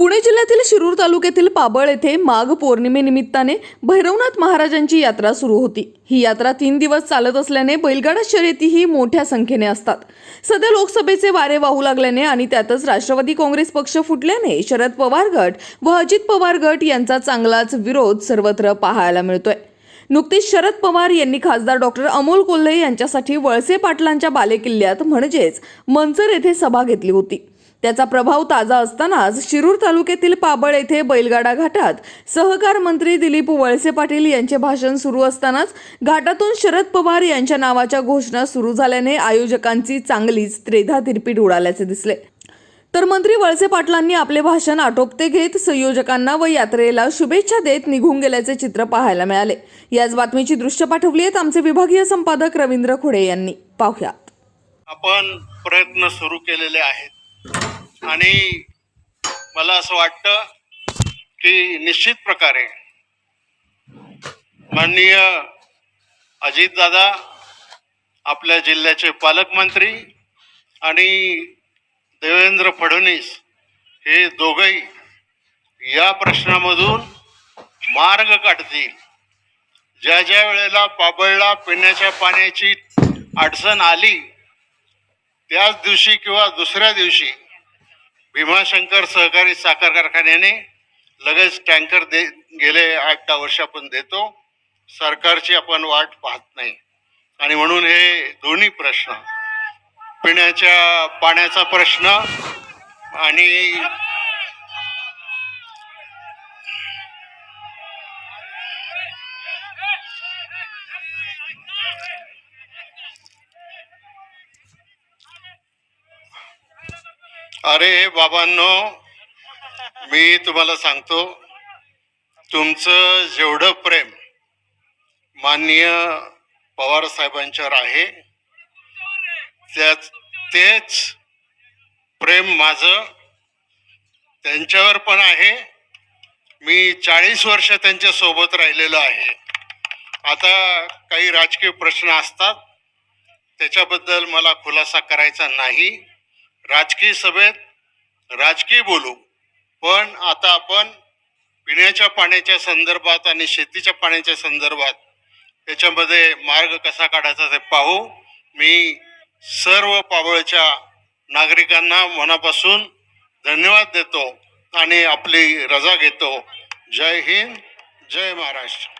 पुणे जिल्ह्यातील शिरूर तालुक्यातील पाबळ येथे माघ पौर्णिमेनिमित्ताने भैरवनाथ महाराजांची यात्रा सुरू होती. ही यात्रा तीन दिवस चालत असल्याने बैलगाडा शर्यतीही मोठ्या संख्येने असतात. सध्या लोकसभेचे वारे वाहू लागल्याने आणि त्यातच राष्ट्रवादी काँग्रेस पक्ष फुटल्याने शरद पवार गट व अजित पवार गट यांचा चांगलाच विरोध सर्वत्र पाहायला मिळतोय. नुकतीच शरद पवार यांनी खासदार डॉक्टर अमोल कोल्हे यांच्यासाठी वळसे पाटलांच्या बालेकिल्ल्यात म्हणजेच मंचर येथे सभा घेतली होती. त्याचा प्रभाव ताजा असतानाच शिरूर तालुक्यातील पाबळ येथे बैलगाडा घाटात सहकार मंत्री दिलीप वळसे पाटील यांचे भाषण सुरू असतानाच घाटातून शरद पवार यांच्या नावाच्या घोषणा सुरू झाल्याने आयोजकांची चांगलीच त्रेधा तिरपीट उडाल्याचे दिसले. तर मंत्री वळसे पाटलांनी आपले भाषण आटोपते घेत संयोजकांना व यात्रेला शुभेच्छा देत निघून गेल्याचे चित्र पाहायला मिळाले. याच बातमीची दृश्य पाठवली आहेत आमचे विभागीय संपादक रवींद्र खुडे यांनी. पाहूया आपण प्रयत्न सुरू केलेले आहेत. आणि मला असं वाटतं की निश्चित प्रकारे माननीय अजितदादा आपल्या जिल्ह्याचे पालकमंत्री आणि देवेंद्र फडणवीस हे दोघंही या प्रश्नामधून मार्ग काढतील. ज्या ज्या वेळेला पाबळला पिण्याच्या पाण्याची अडचण आली त्याच दिवशी किंवा दुसऱ्या दिवशी भीमाशंकर सहकारी साखर कारखान्याने लगेच टँकर दे गेले आठ दहा वर्ष आपण देतो. सरकारची आपण वाट पाहत नाही. आणि म्हणून हे दोन्ही प्रश्न पिण्याच्या पाण्याचा प्रश्न आणि अरे बाबांनो मी तुम्हाला सांगतो तुमचं जेवढं प्रेम माननीय पवार साहेबांच्यावर आहे त्याच तेच प्रेम माझं त्यांच्यावर पण आहे. मी चाळीस वर्ष त्यांच्यासोबत राहिलेलो आहे. आता काही राजकीय प्रश्न असतात त्याच्याबद्दल मला खुलासा करायचा नाही. राजकीय सभेत राजकीय बोलू. पण आता आपण पिण्याच्या पाण्याच्या संदर्भात आणि शेतीच्या पाण्याच्या संदर्भात त्याच्यामध्ये मार्ग कसा काढायचा ते पाहू. मी सर्व पावळच्या नागरिकांना मनापासून धन्यवाद देतो आणि आपली रजा घेतो. जय हिंद जय महाराष्ट्र.